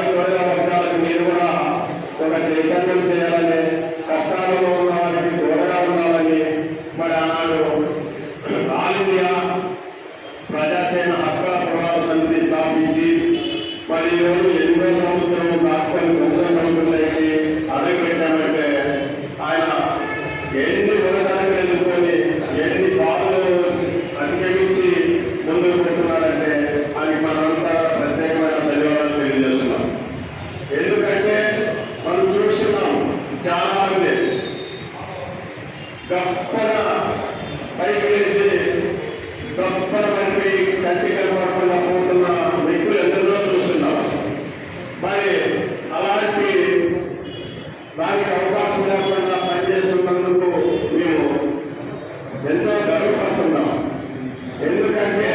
అక్కడే వర్గాలకు మీరు కూడా ఒక చైతన్యం చేయాలని కష్టాలలో ఉన్న వారికి దూరంగా ఉండాలని మరి ఆనాడు ఆల్ ఇండియా ప్రజాసేన హక్కుల పోరాట సమితి స్థాపించి మరి ఈరోజు ఎనిమిదో సంవత్సరం దాటుకొని తొమ్మిదో సంవత్సరంలోకి అడుగు పెట్టామంటే ఆయన ఎన్ని ఉరకలకు ఎదుర్కొని ఎన్ని బాధలు గొప్పగా పైకి వేసి గొప్ప పడిపోయి కంటి కనపడకుండా పోతున్న వ్యక్తులు ఎందరో చూస్తున్నాం మరి అలాంటి దానికి అవకాశం లేకుండా పనిచేస్తున్నందుకు మేము ఎంతో గర్వపడుతున్నాం ఎందుకంటే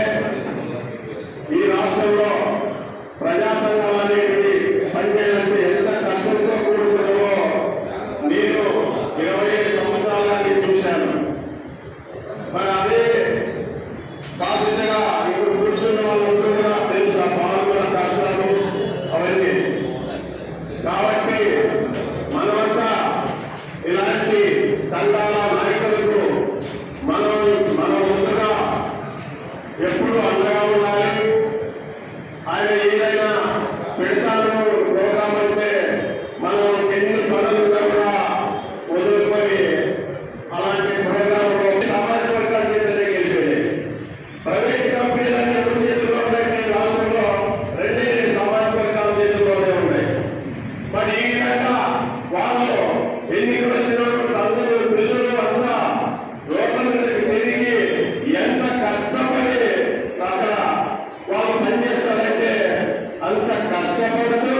సంఘాల నాయకులకు మనం మనం ముందుగా ఎప్పుడు అండగా ఉండాలి. ఆయన ఏదైనా పెడతాను పనిచేస్తారంటే అంత కష్టపడుతూ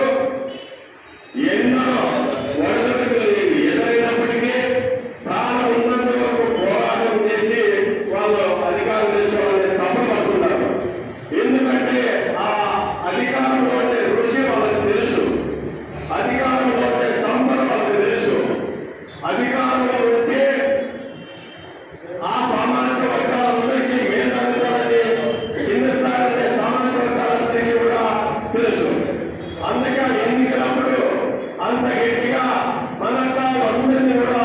అందుకే ఎన్నికలప్పుడు అంత గట్టిగా మనల్ని అందరినీ కూడా